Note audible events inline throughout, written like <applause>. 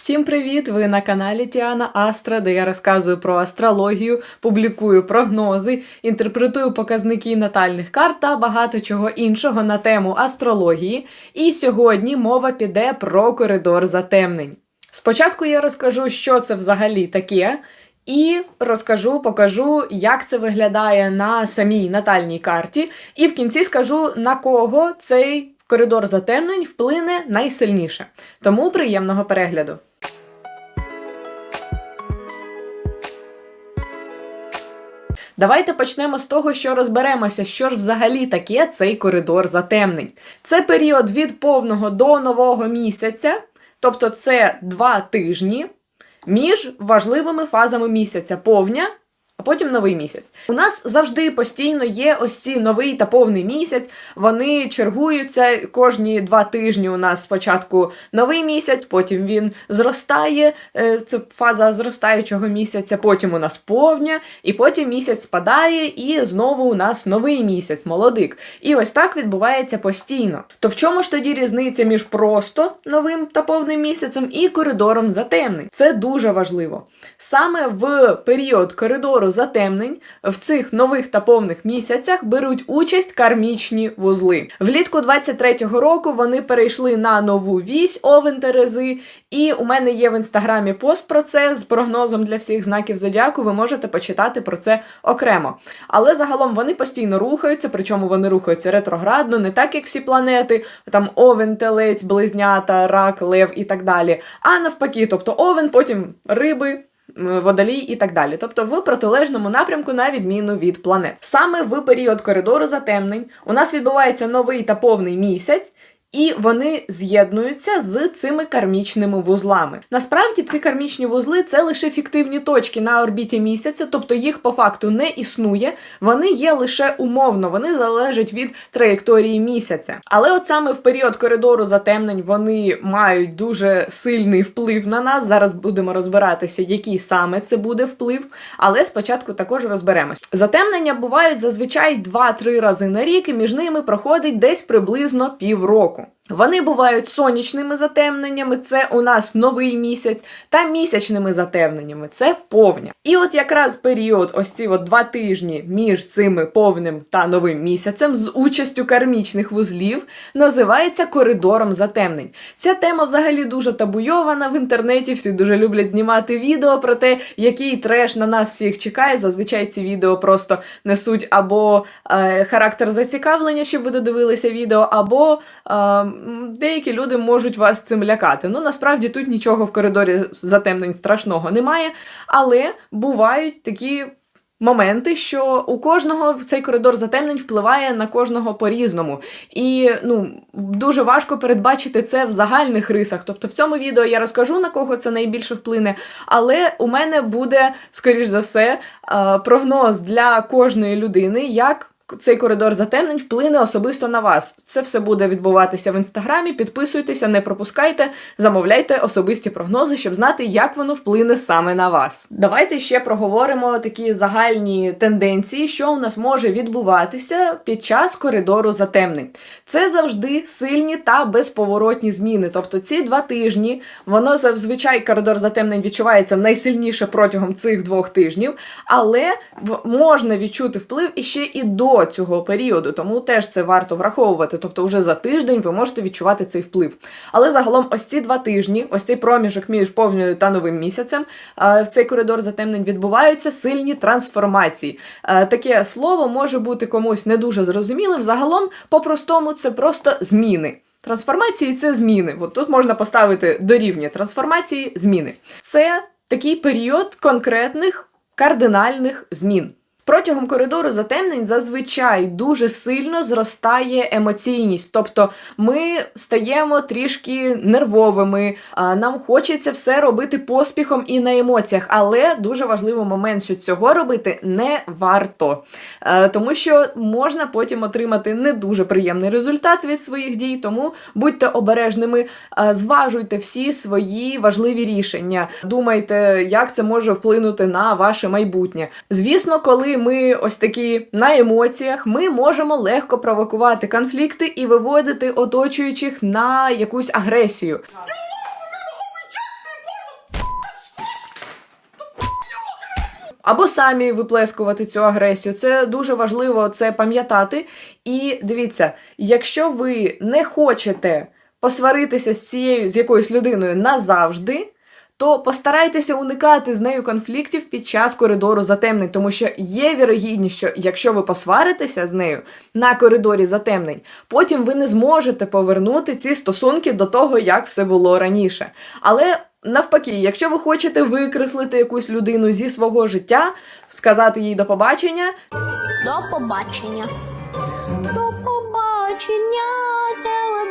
Всім привіт! Ви на каналі Тіана Астра, де я розказую про астрологію, публікую прогнози, інтерпретую показники натальних карт та багато чого іншого на тему астрології. І сьогодні мова піде про коридор затемнень. Спочатку я розкажу, що це взагалі таке. І розкажу, покажу, як це виглядає на самій натальній карті. І в кінці скажу, на кого цей коридор затемнень вплине найсильніше. Тому приємного перегляду. Давайте почнемо з того, що розберемося, що ж взагалі таке цей коридор затемнень. Це період від повного до нового місяця, тобто це два тижні між важливими фазами місяця повня. А потім новий місяць. У нас завжди постійно є ось ці новий та повний місяць. Вони чергуються кожні два тижні. У нас спочатку новий місяць, потім він зростає. е, Це фаза зростаючого місяця, потім у нас повня, і потім місяць спадає, і знову у нас новий місяць, молодик. І ось так відбувається постійно. То в чому ж тоді різниця між просто новим та повним місяцем і коридором затемнень? Це дуже важливо. Саме в період коридору затемнень в цих нових та повних місяцях беруть участь кармічні вузли. Влітку 23-го року вони перейшли на нову вісь Овен Терези, і у мене є в інстаграмі пост про це з прогнозом для всіх знаків зодіаку. Ви можете почитати про це окремо. Але загалом вони постійно рухаються, причому вони рухаються ретроградно, не так як всі планети, там Овен, Телець, Близнята, Рак, Лев і так далі. А навпаки, тобто Овен, потім риби. Водолій і так далі, тобто в протилежному напрямку, на відміну від планет. Саме в період коридору затемнень у нас відбувається новий та повний місяць, і вони з'єднуються з цими кармічними вузлами. Насправді ці кармічні вузли це лише фіктивні точки на орбіті місяця, тобто їх по факту не існує, вони є лише умовно, вони залежать від траєкторії місяця. Але от саме в період коридору затемнень вони мають дуже сильний вплив на нас. Зараз будемо розбиратися, який саме це буде вплив. Але спочатку також розберемось. Затемнення бувають зазвичай 2-3 рази на рік, і між ними проходить десь приблизно півроку. இருக்கும் Вони бувають сонячними затемненнями, це у нас новий місяць, та місячними затемненнями, це повня. І от якраз період, ось ці от два тижні між цими повним та новим місяцем з участю кармічних вузлів називається коридором затемнень. Ця тема взагалі дуже табуйована в інтернеті. Всі дуже люблять знімати відео про те, який треш на нас всіх чекає. Зазвичай ці відео просто несуть або е, характер зацікавлення, щоб ви додивилися відео, або е, деякі люди можуть вас цим лякати. Ну насправді тут нічого в коридорі затемнень страшного немає, але бувають такі. Моменти, що у кожного цей коридор затемнень впливає на кожного по-різному. І ну, дуже важко передбачити це в загальних рисах. Тобто в цьому відео я розкажу, на кого це найбільше вплине, але у мене буде, скоріш за все, е, прогноз для кожної людини, як цей коридор затемнень вплине особисто на вас. Це все буде відбуватися в інстаграмі. Підписуйтеся, не пропускайте, замовляйте особисті прогнози, щоб знати, як воно вплине саме на вас. Давайте ще проговоримо такі загальні тенденції, що у нас може відбуватися під час коридору затемнень. Це завжди сильні та безповоротні зміни. Тобто ці два тижні воно зазвичай коридор затемнень відчувається найсильніше протягом цих двох тижнів, але можна відчути вплив іще і до цього періоду, тому теж це варто враховувати. Тобто, вже за тиждень ви можете відчувати цей вплив. Але загалом, ось ці два тижні, ось цей проміжок між повною та новим місяцем, е, в цей коридор затемнень відбуваються сильні трансформації. Е, Таке слово може бути комусь не дуже зрозумілим. Загалом, по-простому, це просто зміни. Трансформації це зміни. От тут можна поставити дорівнює трансформації зміни. Це такий період конкретних кардинальних змін. Протягом коридору затемнень зазвичай дуже сильно зростає емоційність, тобто ми стаємо трішки нервовими, нам хочеться все робити поспіхом і на емоціях, але дуже важливий момент, що цього робити не варто, тому що можна потім отримати не дуже приємний результат від своїх дій, тому будьте обережними, зважуйте всі свої важливі рішення, думайте, як це може вплинути на ваше майбутнє. Звісно, коли коли ми ось такі на емоціях, ми можемо легко провокувати конфлікти і виводити оточуючих на якусь агресію. Або самі виплескувати цю агресію. Це дуже важливо це пам'ятати. І дивіться, якщо ви не хочете посваритися з цією з якоюсь людиною назавжди. То постарайтеся уникати з нею конфліктів під час коридору затемнень, тому що є вірогідність, що якщо ви посваритеся з нею на коридорі затемнень, потім ви не зможете повернути ці стосунки до того, як все було раніше. Але навпаки, якщо ви хочете викреслити якусь людину зі свого життя, сказати їй до побачення, До побачення. До побачення,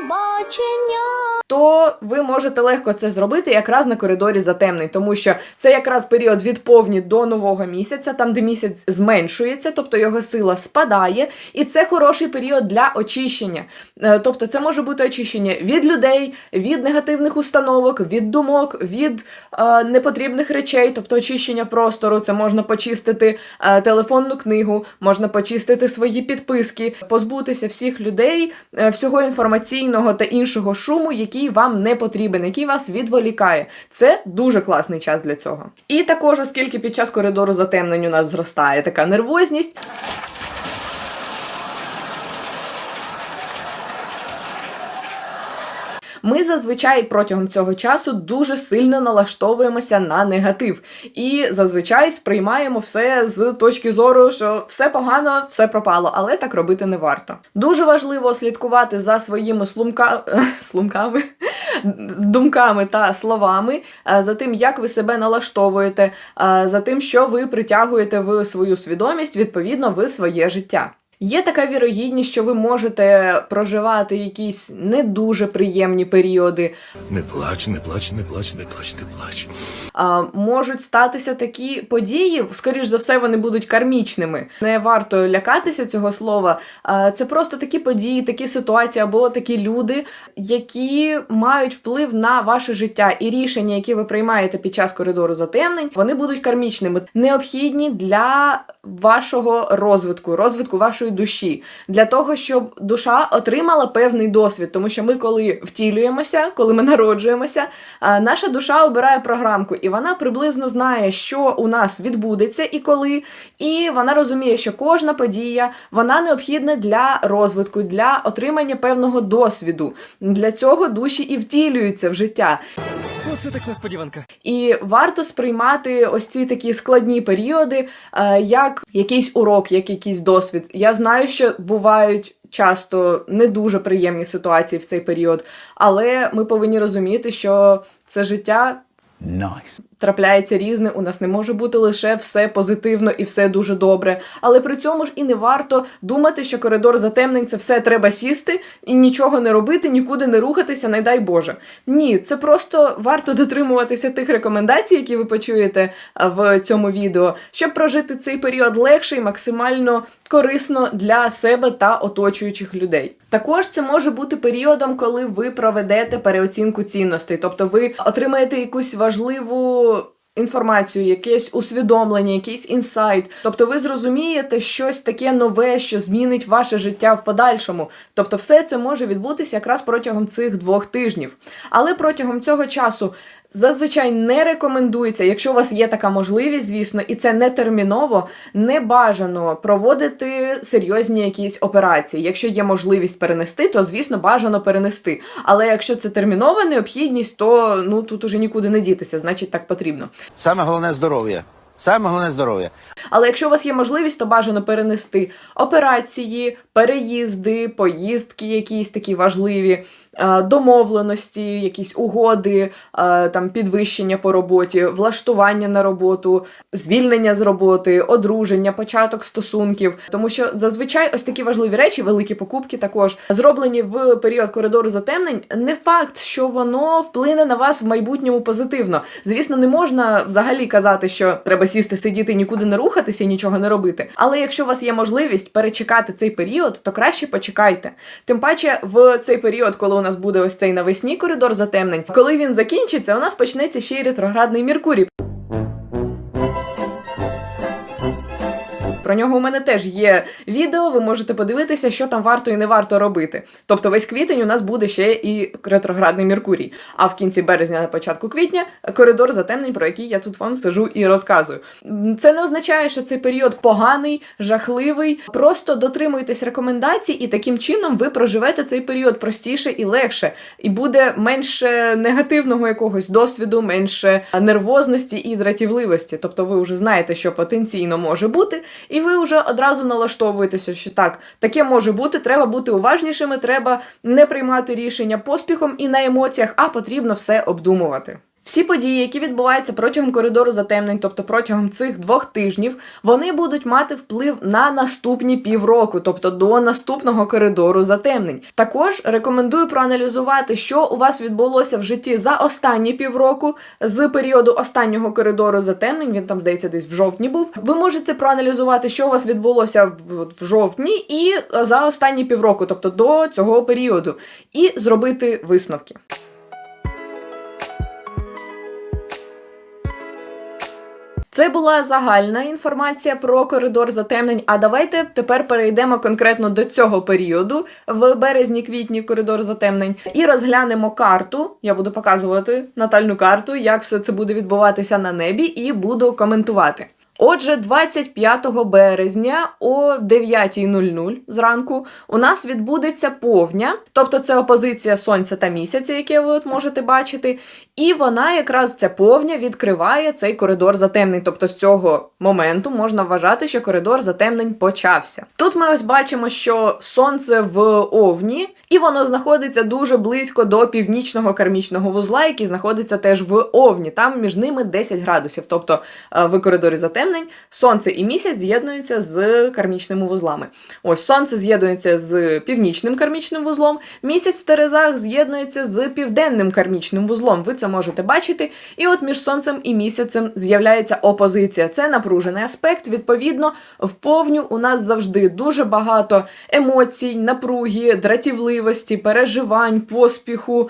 телебачення. то ви можете легко це зробити якраз на коридорі затемнень, тому що це якраз період від повні до нового місяця, там де місяць зменшується, тобто його сила спадає, і це хороший період для очищення. Е, Тобто, це може бути очищення від людей, від негативних установок, від думок, від е, непотрібних речей, тобто очищення простору. Це можна почистити е, телефонну книгу, можна почистити свої підписки, позбутися всіх людей, е, всього інформаційного та іншого шуму, який вам не потрібен, який вас відволікає. Це дуже класний час для цього. І також, оскільки під час коридору затемнень у нас зростає така нервозність. Ми зазвичай протягом цього часу дуже сильно налаштовуємося на негатив і зазвичай сприймаємо все з точки зору, що все погано, все пропало, але так робити не варто. Дуже важливо слідкувати за своїми слумка... <laughs> слумками, думками та словами, е, за тим, як ви себе налаштовуєте, е, за тим, що ви притягуєте в свою свідомість, відповідно, в своє життя. Є така вірогідність, що ви можете проживати якісь не дуже приємні періоди, Не плач, не плач, не плач, не плач, не плач. Можуть статися такі події, скоріш за все, вони будуть кармічними. Не варто лякатися цього слова. Це просто такі події, такі ситуації або такі люди, які мають вплив на ваше життя і рішення, які ви приймаєте під час коридору затемнень, вони будуть кармічними, необхідні для вашого розвитку, розвитку вашої душі, для того, щоб душа отримала певний досвід. Тому що ми, коли втілюємося, коли ми народжуємося, наша душа обирає програмку, і вона приблизно знає, що у нас відбудеться і коли. І вона розуміє, що кожна подія вона необхідна для розвитку, для отримання певного досвіду. Для цього душі і втілюються в життя. Оце так несподіванка. І варто сприймати ось ці такі складні періоди е, як якийсь урок, як якийсь досвід. Я знаю, що бувають. Часто не дуже приємні ситуації в цей період, але ми повинні розуміти, що це життя Nice. Трапляється різне, у нас не може бути лише все позитивно і все дуже добре. Але при цьому ж і не варто думати, що коридор затемнень це все треба сісти і нічого не робити, нікуди не рухатися, не дай Боже. Ні, це просто варто дотримуватися тих рекомендацій, які ви почуєте в цьому відео, щоб прожити цей період легше і максимально корисно для себе та оточуючих людей. Також це може бути періодом, коли ви проведете переоцінку цінностей, тобто ви отримаєте якусь важливу. Інформацію, якесь усвідомлення, якийсь інсайт. Тобто ви зрозумієте щось таке нове, що змінить ваше життя в подальшому. Тобто, все це може відбутися якраз протягом цих двох тижнів. Але протягом цього часу зазвичай не рекомендується, якщо у вас є така можливість, звісно, і це не терміново, не бажано проводити серйозні якісь операції. Якщо є можливість перенести, то звісно бажано перенести. Але якщо це термінова необхідність, то ну тут уже нікуди не дітися, значить так потрібно. Саме головне здоров'я. Саме головне здоров'я. Але якщо у вас є можливість, то бажано перенести операції, переїзди, поїздки, якісь такі важливі, домовленості, якісь угоди, е, там підвищення по роботі, влаштування на роботу, звільнення з роботи, одруження, початок стосунків. Тому що зазвичай ось такі важливі речі, великі покупки також зроблені в період коридору затемнень. Не факт, що воно вплине на вас в майбутньому позитивно. Звісно, не можна взагалі казати, що треба сісти, сидіти, нікуди не рухатися і нічого не робити. Але якщо у вас є можливість перечекати цей період, то краще почекайте. Тим паче, в цей період, коли у нас буде ось цей навесні коридор затемнень, коли він закінчиться, у нас почнеться ще й ретроградний Меркурій. Про нього у мене теж є відео. Ви можете подивитися, що там варто і не варто робити. Тобто, весь квітень у нас буде ще і ретроградний Меркурій. А в кінці березня, на початку квітня, коридор затемнень, про який я тут вам сижу і розказую. Це не означає, що цей період поганий, жахливий. Просто дотримуйтесь рекомендацій, і таким чином ви проживете цей період простіше і легше, і буде менше негативного якогось досвіду, менше нервозності і дратівливості. Тобто, ви вже знаєте, що потенційно може бути, і ви вже одразу налаштовуєтеся, що так, таке може бути. Треба бути уважнішими, треба не приймати рішення поспіхом і на емоціях, а потрібно все обдумувати. Всі події, які відбуваються протягом коридору затемнень, тобто протягом цих двох тижнів, вони будуть мати вплив на наступні півроку, тобто до наступного коридору затемнень. Також рекомендую проаналізувати, що у вас відбулося в житті за останні півроку з періоду останнього коридору затемнень. Він там здається десь в жовтні був. Ви можете проаналізувати, що у вас відбулося в, жовтні і за останні півроку, тобто до цього періоду, і зробити висновки. Це була загальна інформація про коридор затемнень. А давайте тепер перейдемо конкретно до цього періоду в березні-квітні коридор затемнень і розглянемо карту. Я буду показувати натальну карту, як все це буде відбуватися на небі, і буду коментувати. Отже, 25 березня о 9.00 зранку у нас відбудеться повня, тобто це опозиція сонця та місяця, яке ви от можете бачити. І вона якраз ця повня відкриває цей коридор затемнень. Тобто з цього моменту можна вважати, що коридор затемнень почався. Тут ми ось бачимо, що сонце в овні, і воно знаходиться дуже близько до північного кармічного вузла, який знаходиться теж в овні. Там між ними 10 градусів. Тобто е, в коридорі затемнень сонце і місяць з'єднуються з кармічними вузлами. Ось сонце з'єднується з північним кармічним вузлом, місяць в Терезах з'єднується з південним кармічним вузлом. Ви це можете бачити. І от між сонцем і місяцем з'являється опозиція. Це напружений аспект. Відповідно, в повню у нас завжди дуже багато емоцій, напруги, дратівливості, переживань, поспіху,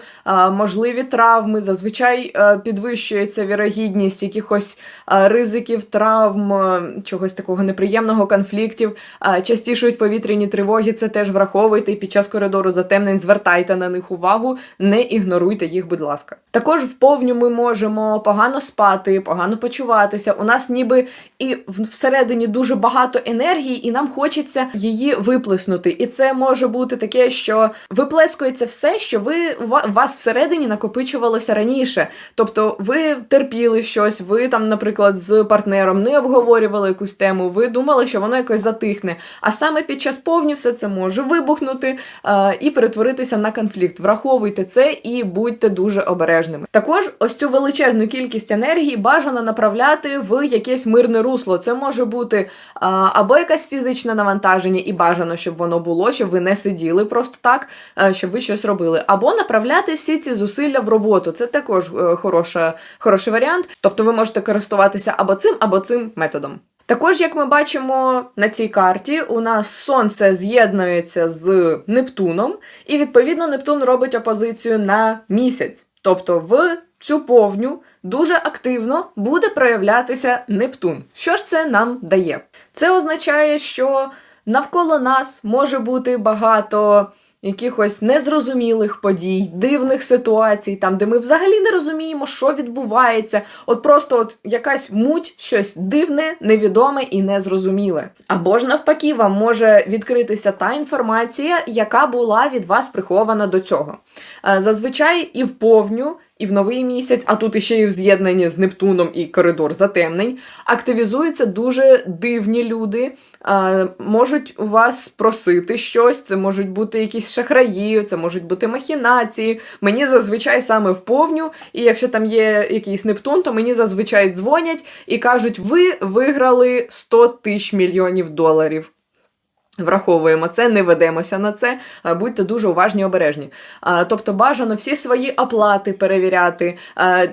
можливі травми. Зазвичай е, підвищується вірогідність якихось ризиків, травм, е, чогось такого неприємного конфліктів. Частішують повітряні тривоги. Це теж враховуйте і під час коридору затемнень. Звертайте на них увагу, не ігноруйте їх, будь ласка. Також в повню ми можемо погано спати, погано почуватися. У нас ніби і всередині дуже багато енергії, і нам хочеться її виплеснути. І це може бути таке, що виплескується все, що ви у вас всередині накопичувалося раніше. Тобто ви терпіли щось, ви там, наприклад, з партнером не обговорювали якусь тему, ви думали, що воно якось затихне. А саме під час повні все це може вибухнути е, і перетворитися на конфлікт. Враховуйте це і будьте дуже обережними. Також ось цю величезну кількість енергії бажано направляти в якесь мирне русло. Це може бути а, або якесь фізичне навантаження, і бажано, щоб воно було, щоб ви не сиділи просто так, е, щоб ви щось робили, або направляти всі ці зусилля в роботу. Це також е, хороша, хороший варіант. Тобто ви можете користуватися або цим, або цим методом. Також, як ми бачимо на цій карті, у нас сонце з'єднується з Нептуном, і відповідно Нептун робить опозицію на місяць. Тобто в цю повню дуже активно буде проявлятися Нептун. Що ж це нам дає? Це означає, що навколо нас може бути багато якихось незрозумілих подій, дивних ситуацій, там, де ми взагалі не розуміємо, що відбувається. От просто от якась муть, щось дивне, невідоме і незрозуміле. Або ж навпаки, вам може відкритися та інформація, яка була від вас прихована до цього. Е, Зазвичай і в повню. І в новий місяць, а тут іще і в з'єднанні з Нептуном і коридор затемнень, активізуються дуже дивні люди, а, можуть у вас просити щось, це можуть бути якісь шахраї, це можуть бути махінації. Мені зазвичай саме в повню, і якщо там є якийсь Нептун, то мені зазвичай дзвонять і кажуть: ви виграли 100 тисяч мільйонів доларів. Враховуємо це, не ведемося на це, будьте дуже уважні обережні. Тобто бажано всі свої оплати перевіряти.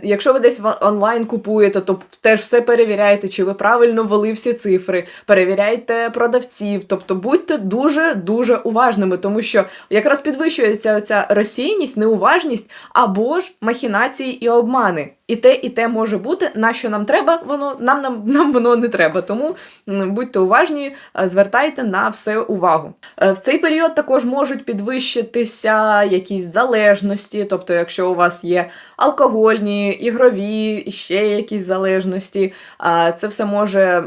Якщо ви десь онлайн купуєте, то теж все перевіряйте, чи ви правильно ввели всі цифри, перевіряйте продавців. Тобто будьте дуже дуже уважними, тому що якраз підвищується ця розсіяність, неуважність або ж махінації і обмани. І те, і те може бути. На що нам треба, воно нам, нам, нам воно не треба. Тому будьте уважні, е, звертайте на все увагу. Е, В цей період також можуть підвищитися якісь залежності, тобто, якщо у вас є алкогольні, ігрові, ще якісь залежності, це все може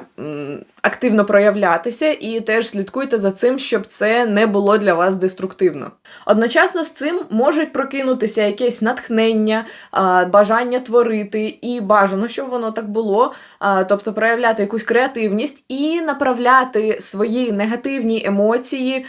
активно проявлятися, і теж слідкуйте за цим, щоб це не було для вас деструктивно. Одночасно з цим можуть прокинутися якесь натхнення, бажання творити, і бажано, щоб воно так було, тобто проявляти якусь креативність і направляти свої негативні емоції,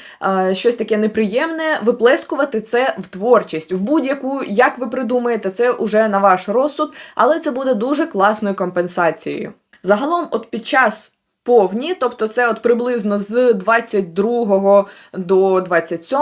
щось таке неприємне, виплескувати це в творчість, в будь-яку, як ви придумаєте, це уже на ваш розсуд, але це буде дуже класною компенсацією. Загалом, от під час повні, тобто це от приблизно з 22 до 27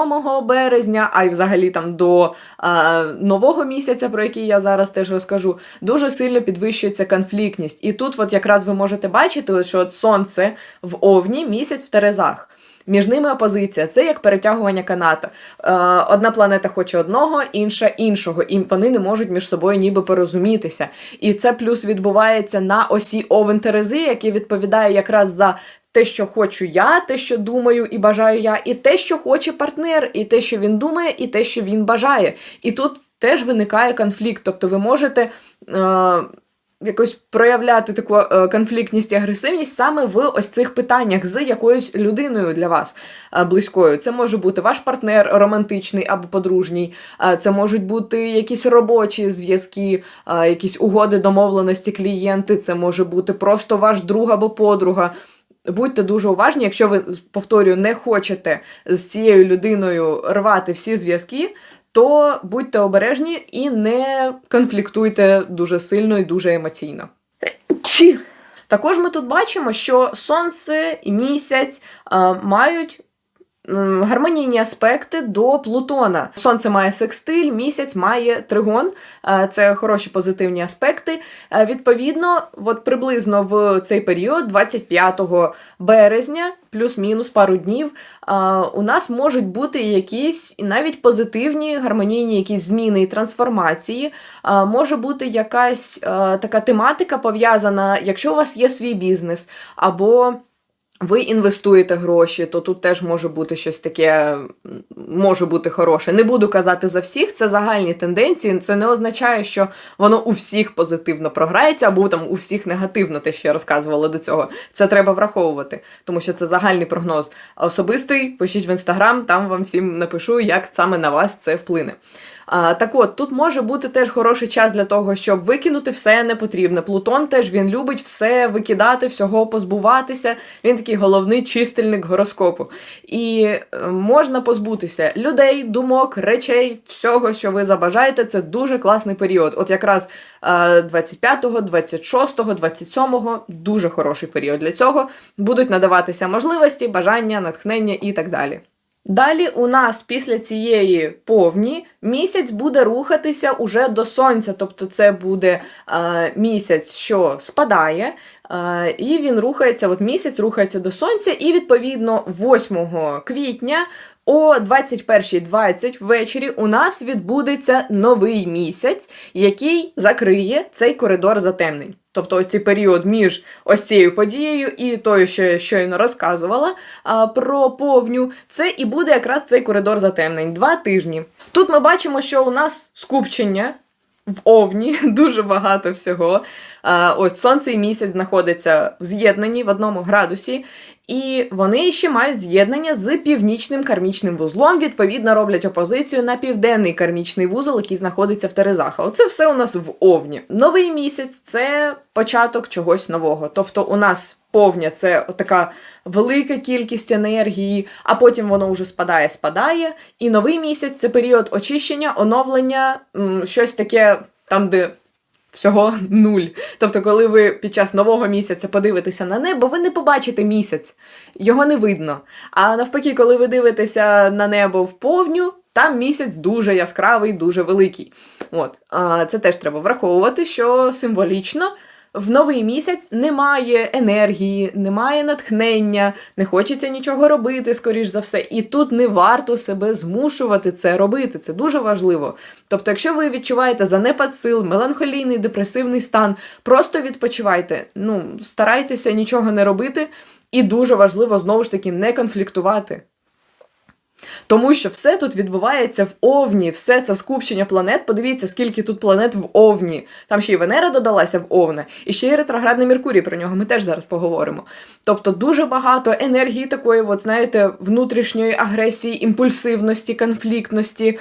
березня, а й взагалі там до а, нового місяця, про який я зараз теж розкажу, дуже сильно підвищується конфліктність. І тут, от якраз ви можете бачити, що от сонце в Овні, місяць в Терезах. Між ними опозиція. Це як перетягування каната. Е, одна планета хоче одного, інша іншого, і вони не можуть між собою ніби порозумітися. І це плюс відбувається на осі Овен Терези, який відповідає якраз за. Те, що хочу я, те, що думаю і бажаю я, і те, що хоче партнер, і те, що він думає, і те, що він бажає. І тут теж виникає конфлікт. Тобто ви можете е, якось проявляти таку е, конфліктність і агресивність саме в ось цих питаннях з якоюсь людиною для вас е, близькою. Це може бути ваш партнер романтичний або подружній, е, це можуть бути якісь робочі зв'язки, якісь угоди, домовленості, клієнти, це може бути просто ваш друг або подруга. Будьте дуже уважні, якщо ви, повторюю, не хочете з цією людиною рвати всі зв'язки, то будьте обережні і не конфліктуйте дуже сильно і дуже емоційно. Також ми тут бачимо, що сонце і місяць а, мають гармонійні аспекти до Плутона. Сонце має секстиль, місяць має тригон. Е, Це хороші позитивні аспекти. Е, Відповідно, от приблизно в цей період, 25 березня, плюс-мінус пару днів, е, у нас можуть бути якісь навіть позитивні гармонійні якісь зміни і трансформації. Може бути якась така тематика пов'язана, якщо у вас є свій бізнес, або ви інвестуєте гроші, то тут теж може бути щось таке, може бути хороше. Не буду казати за всіх, це загальні тенденції. Це не означає, що воно у всіх позитивно програється, або там у всіх негативно, те, що я розказувала до цього. Це треба враховувати, тому що це загальний прогноз. Особистий, пишіть в інстаграм, там вам всім напишу, як саме на вас це вплине. А, так от, тут може бути теж хороший час для того, щоб викинути все непотрібне. Плутон теж він любить все викидати, всього позбуватися. Він такий головний чистильник гороскопу. І е, можна позбутися людей, думок, речей, всього, що ви забажаєте. Це дуже класний період. От якраз е, 25, 26, 27 дуже хороший період для цього. Будуть надаватися можливості, бажання, натхнення і так далі. Далі у нас після цієї повні місяць буде рухатися уже до сонця, тобто це буде е, місяць, що спадає, е, і він рухається, от місяць рухається до сонця, і відповідно 8 квітня о 21.20 ввечері у нас відбудеться новий місяць, який закриє цей коридор затемнень. Тобто ось цей період між ось цією подією і тою, що я щойно розказувала а, про повню, це і буде якраз цей коридор затемнень. Два тижні. Тут ми бачимо, що у нас скупчення. В Овні <laughs> дуже багато всього. Ось сонце і місяць знаходяться в з'єднанні в одному градусі, і вони ще мають з'єднання з північним кармічним вузлом. Відповідно, роблять опозицію на південний кармічний вузол, який знаходиться в Терезах. Оце все у нас в Овні. Новий місяць це початок чогось нового. Тобто, у нас повня це така велика кількість енергії, а потім воно вже спадає, спадає. І новий місяць це період очищення, оновлення, щось таке там, де. Всього <laughs> нуль. Тобто, коли ви під час нового місяця подивитеся на небо, ви не побачите місяць, його не видно. А навпаки, коли ви дивитеся на небо в повню, там місяць дуже яскравий, дуже великий. От. А, Це теж треба враховувати, що символічно в новий місяць немає енергії, немає натхнення, не хочеться нічого робити, скоріш за все. І тут не варто себе змушувати це робити. Це дуже важливо. Тобто, якщо ви відчуваєте занепад сил, меланхолійний, депресивний стан, просто відпочивайте. Ну, старайтеся нічого не робити, і дуже важливо знову ж таки не конфліктувати. Тому що все тут відбувається в Овні, все це скупчення планет. Подивіться, скільки тут планет в Овні. Там ще й Венера додалася в Овне, і ще й ретроградний Меркурій, про нього ми теж зараз поговоримо. Тобто дуже багато енергії такої, от знаєте, внутрішньої агресії, імпульсивності, конфліктності,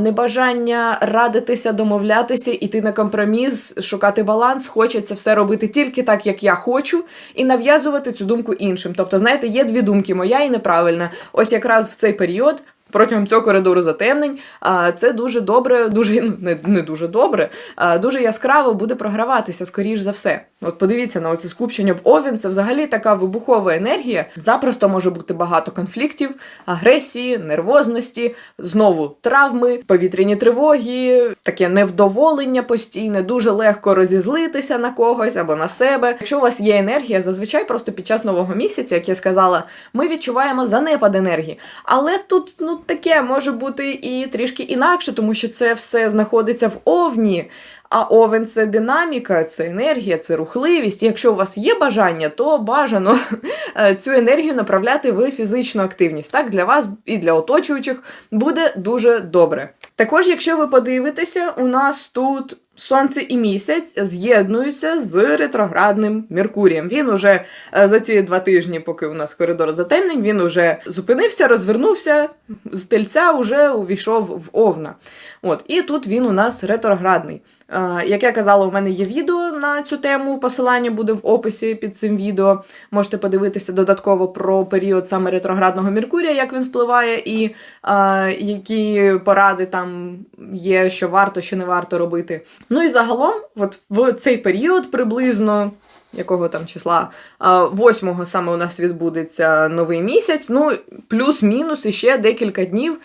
небажання радитися, домовлятися, іти на компроміс, шукати баланс. Хочеться все робити тільки так, як я хочу, і нав'язувати цю думку іншим. Тобто, знаєте, є дві думки: моя і неправильна. Ось якраз в цей період період Протягом цього коридору затемнень а, це дуже добре, дуже ну, не, не дуже добре, а, дуже яскраво буде програватися, скоріш за все. От подивіться на оце скупчення в Овін. Це взагалі така вибухова енергія. Запросто може бути багато конфліктів, агресії, нервозності, знову травми, повітряні тривоги, таке невдоволення постійне, дуже легко розізлитися на когось або на себе. Якщо у вас є енергія, зазвичай просто під час нового місяця, як я сказала, ми відчуваємо занепад енергії. Але тут ну таке може бути і трішки інакше, тому що це все знаходиться в овні. А овен це динаміка, це енергія, це рухливість. Якщо у вас є бажання, то бажано <laughs> е, цю енергію направляти в фізичну активність. Так, для вас і для оточуючих буде дуже добре. Також, якщо ви подивитеся, у нас тут. Сонце і місяць з'єднуються з ретроградним Меркурієм. Він уже е, за ці два тижні, поки у нас коридор затемнень, він уже зупинився, розвернувся з тельця, уже увійшов в Овна. От, і тут він у нас ретроградний. Е, як я казала, у мене є відео на цю тему. Посилання буде в описі під цим відео. Можете подивитися додатково про період саме ретроградного Меркурія, як він впливає, і е, які поради там є, що варто, що не варто робити. Ну і загалом, от в цей період приблизно. Якого там числа? 8-го саме у нас відбудеться новий місяць. Ну, плюс-мінус іще декілька днів.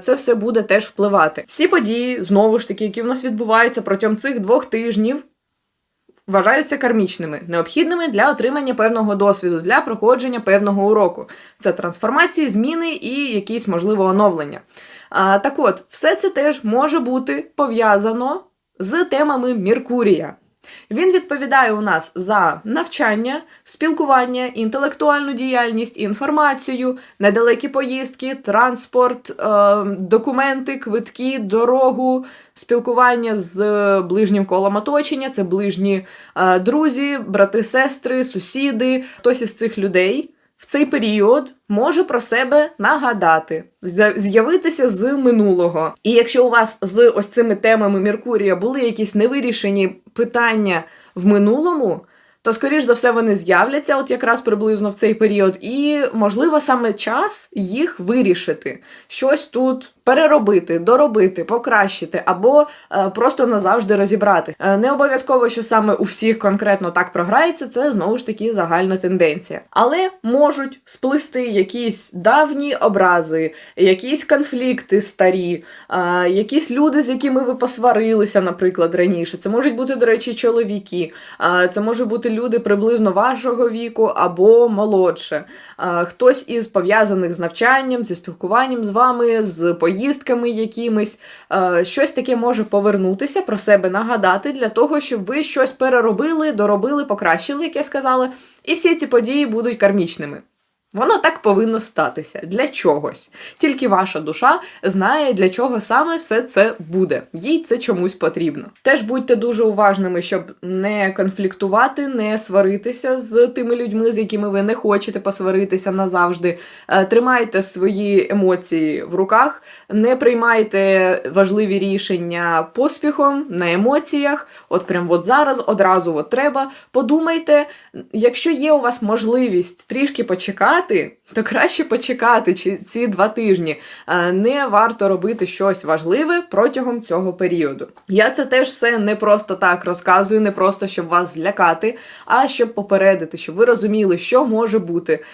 Це все буде теж впливати. Всі події, знову ж таки, які в нас відбуваються протягом цих двох тижнів, вважаються кармічними, необхідними для отримання певного досвіду, для проходження певного уроку. Це трансформації, зміни і якісь можливо оновлення. Так от, все це теж може бути пов'язано з темами Меркурія. Він відповідає у нас за навчання, спілкування, інтелектуальну діяльність, інформацію, недалекі поїздки, транспорт, е, документи, квитки, дорогу, спілкування з ближнім колом оточення, це ближні е, друзі, брати, сестри, сусіди. Хтось із цих людей в цей період може про себе нагадати, з'я- з'явитися з минулого. І якщо у вас з ось цими темами Меркурія були якісь невирішені питання в минулому, то, скоріш за все, вони з'являться от якраз приблизно в цей період, і, можливо, саме час їх вирішити, щось тут переробити, доробити, покращити або е, просто назавжди розібрати. Е, не обов'язково, що саме у всіх конкретно так програється, це знову ж таки загальна тенденція. Але можуть сплисти якісь давні образи, якісь конфлікти старі, е, якісь люди, з якими ви посварилися, наприклад, раніше. Це можуть бути, до речі, чоловіки, це можуть бути люди приблизно вашого віку або молодше. Хтось із пов'язаних з навчанням, зі спілкуванням з вами, з поїздками якимись, е, щось таке може повернутися, про себе нагадати для того, щоб ви щось переробили, доробили, покращили, як я сказала, і всі ці події будуть кармічними. Воно так повинно статися для чогось. Тільки ваша душа знає, для чого саме все це буде. Їй це чомусь потрібно. Теж будьте дуже уважними, щоб не конфліктувати, не сваритися з тими людьми, з якими ви не хочете посваритися назавжди. Е, Тримайте свої емоції в руках, не приймайте важливі рішення поспіхом на емоціях. От прям от зараз, одразу от треба. Подумайте, якщо є у вас можливість трішки почекати. Почекати, то краще почекати чи ці два тижні. Е, Не варто робити щось важливе протягом цього періоду. Я це теж все не просто так розказую, не просто щоб вас злякати, а щоб попередити, щоб ви розуміли, що може бути,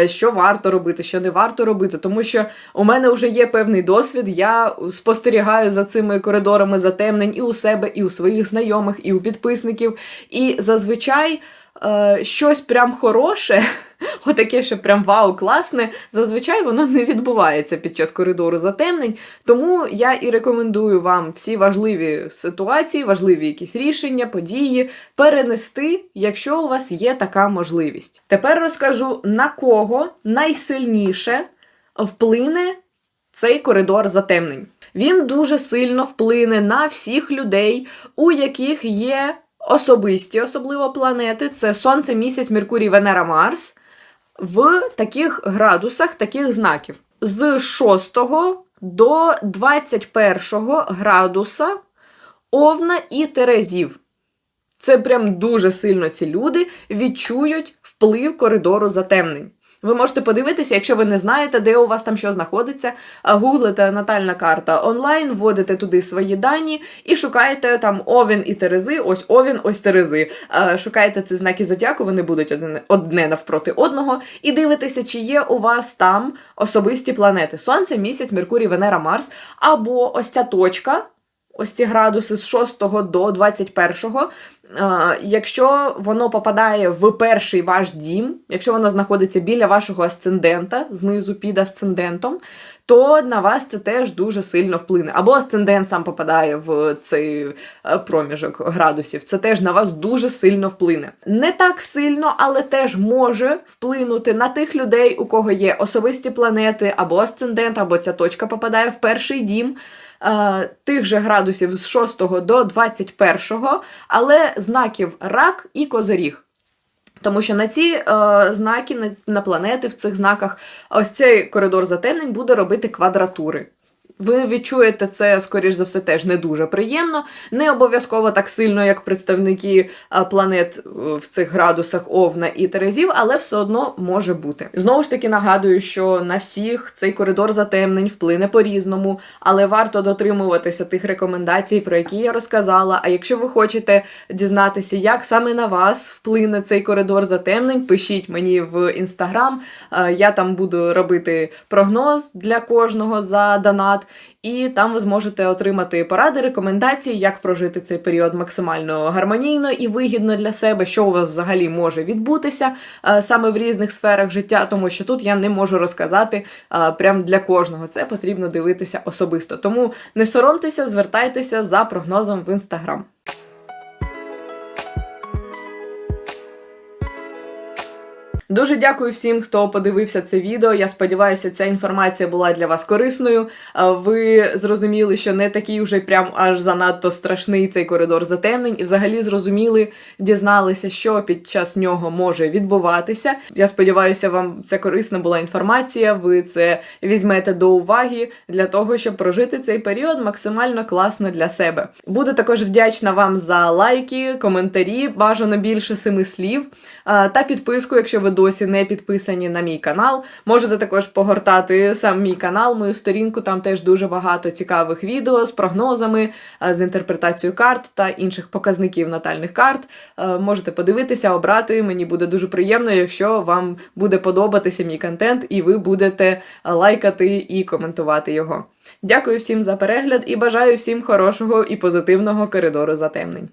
е, що варто робити, що не варто робити. Тому що у мене вже є певний досвід. Я спостерігаю за цими коридорами затемнень і у себе, і у своїх знайомих, і у підписників. І зазвичай е, щось прям хороше, <laughs> отаке, що прям вау, класне, зазвичай воно не відбувається під час коридору затемнень. Тому я і рекомендую вам всі важливі ситуації, важливі якісь рішення, події перенести, якщо у вас є така можливість. Тепер розкажу, на кого найсильніше вплине цей коридор затемнень. Він дуже сильно вплине на всіх людей, у яких є особисті, особливо планети: це Сонце, Місяць, Меркурій, Венера, Марс в таких градусах, таких знаків. З 6 до 21 градуса Овна і Терезів. Це прям дуже сильно ці люди відчують вплив коридору затемнень. Ви можете подивитися, якщо ви не знаєте, де у вас там що знаходиться, гуглите натальна карта онлайн, вводите туди свої дані і шукаєте там Овін і Терези, ось Овін, ось Терези. Шукаєте ці знаки зодіаку, вони будуть одне навпроти одного, і дивитеся, чи є у вас там особисті планети: Сонце, місяць, Меркурій, Венера, Марс, або ось ця точка. Ось ці градуси з 6 до 21, е, якщо воно попадає в перший ваш дім, якщо воно знаходиться біля вашого асцендента, знизу під асцендентом, то на вас це теж дуже сильно вплине. Або асцендент сам попадає в цей е, проміжок градусів, це теж на вас дуже сильно вплине. Не так сильно, але теж може вплинути на тих людей, у кого є особисті планети, або асцендент, або ця точка попадає в перший дім е, тих же градусів з 6 до 21, але знаків рак і козиріг. Тому що на ці е, знаки, на, на планети в цих знаках, ось цей коридор затемнень буде робити квадратури. Ви відчуєте це, скоріш за все, теж не дуже приємно. Не обов'язково так сильно, як представники планет е, в цих градусах Овна і Терезів, але все одно може бути. Знову ж таки нагадую, що на всіх цей коридор затемнень вплине по-різному, але варто дотримуватися тих рекомендацій, про які я розказала. А якщо ви хочете дізнатися, як саме на вас вплине цей коридор затемнень, пишіть мені в інстаграм. Е, Я там буду робити прогноз для кожного за донат. І там ви зможете отримати поради, рекомендації, як прожити цей період максимально гармонійно і вигідно для себе, що у вас взагалі може відбутися е, саме в різних сферах життя, тому що тут я не можу розказати е, прям для кожного. Це потрібно дивитися особисто. Тому не соромтеся, звертайтеся за прогнозом в інстаграм. Дуже дякую всім, хто подивився це відео. Я сподіваюся, ця інформація була для вас корисною. Ви зрозуміли, що не такий вже прям аж занадто страшний цей коридор затемнень, і взагалі зрозуміли, дізналися, що під час нього може відбуватися. Я сподіваюся, вам це корисна була інформація. Ви це візьмете до уваги для того, щоб прожити цей період максимально класно для себе. Буду також вдячна вам за лайки, коментарі, бажано більше семи слів та підписку, якщо ви досі не підписані на мій канал. Можете також погортати сам мій канал, мою сторінку. Там теж дуже багато цікавих відео з прогнозами, з інтерпретацією карт та інших показників натальних карт. Е, Можете подивитися, обрати. Мені буде дуже приємно, якщо вам буде подобатися мій контент, і ви будете лайкати і коментувати його. Дякую всім за перегляд і бажаю всім хорошого і позитивного коридору затемнень.